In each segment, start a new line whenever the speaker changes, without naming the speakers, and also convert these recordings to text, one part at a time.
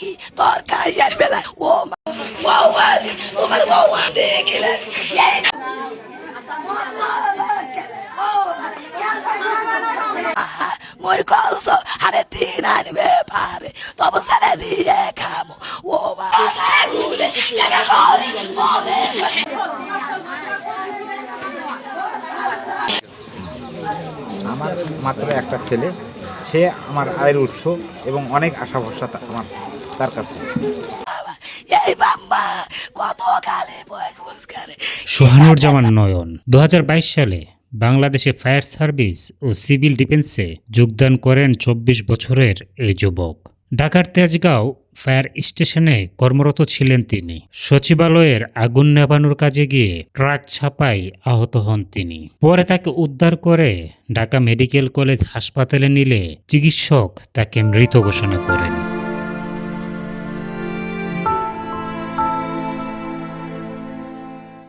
নাকি তরকারি আর বেলা? ও বৌয়ালি তোমার বৌয়া দেখলে। মই কলস আরে তিন আনবে পারে, তব সালে খাব ও বাবা
আমার মাত্র একটা ছেলে, সে আমার আয়ের উৎস এবং অনেক আশা ভরসা আমার তার কাছে।
সোহানুর জামান নয়ন দু হাজার বাইশ সালে বাংলাদেশে ফায়ার সার্ভিস ও সিভিল ডিফেন্সে যোগদান করেন চব্বিশ বছরের এই যুবক। ঢাকার তেজগাঁও ফায়ার স্টেশনে কর্মরত ছিলেন তিনি। সচিবালয়ের আগুন নেভানোর কাজে গিয়ে ট্রাক ছাপায় আহত হন তিনি। পরে তাকে উদ্ধার করে ঢাকা মেডিকেল কলেজ হাসপাতালে নিলে চিকিৎসক তাকে মৃত ঘোষণা করেন।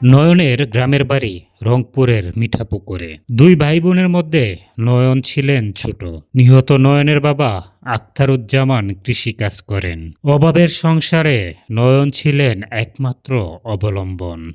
নয়নের গ্রামের বাড়ি রংপুরের মিঠাপুকুরে। দুই ভাই বোনের মধ্যে নয়ন ছিলেন ছোট। নিহত নয়নের বাবা আখতারুজ্জামান কৃষিকাজ করেন। অভাবের সংসারে নয়ন ছিলেন একমাত্র অবলম্বন।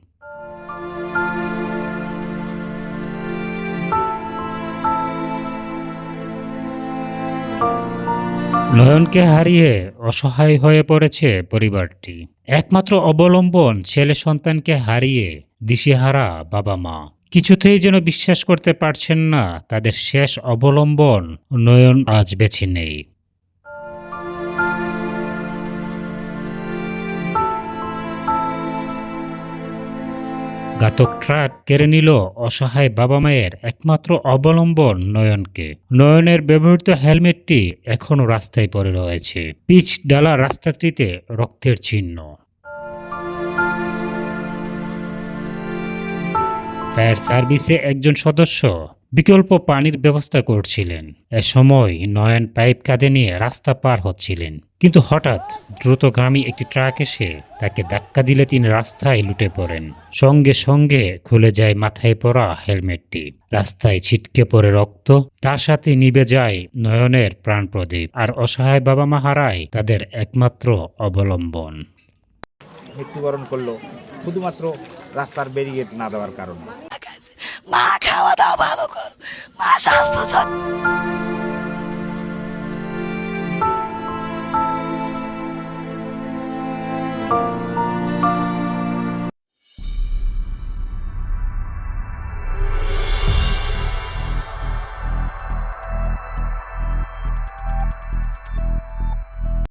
নয়নকে হারিয়ে অসহায় হয়ে পড়েছে পরিবারটি। একমাত্র অবলম্বন ছেলে সন্তানকে হারিয়ে দিশেহারা বাবা মা। কিছুতেই যেন বিশ্বাস করতে পারছেন না, তাদের শেষ অবলম্বন নয়ন আজ বেছে নেই। ঘাতক ট্রাক কেড়ে নিল অসহায় বাবা মায়ের একমাত্র অবলম্বন নয়নকে। নয়নের ব্যবহৃত হেলমেটটি এখনও রাস্তায় পড়ে রয়েছে। পিচ ডালা রাস্তাটিতে রক্তের চিহ্ন ফায়ার সার্ভিসে একজন সদস্য বিকল্প পানির ব্যবস্থা করছিলেন। এ সময় নয়ন পাইপ কাঁধে নিয়ে রাস্তা পার হচ্ছিলেন। কিন্তু হঠাৎ দ্রুতগামী একটি ট্রাক এসে তাকে ধাক্কা দিলে তিনি রাস্তায় লুটে পড়েন। সঙ্গে সঙ্গে খুলে যায় মাথায় পড়া হেলমেটটি। রাস্তায় ছিটকে পড়ে রক্ত। তার সাথে নিভে যায় নয়নের প্রাণ প্রদীপ আর অসহায় বাবা মা হারায় তাদের একমাত্র অবলম্বন।
মৃত্যুবরণ করল শুধুমাত্র রাস্তার ব্যারিগেড না দেওয়ার কারণে।
মা খাওয়া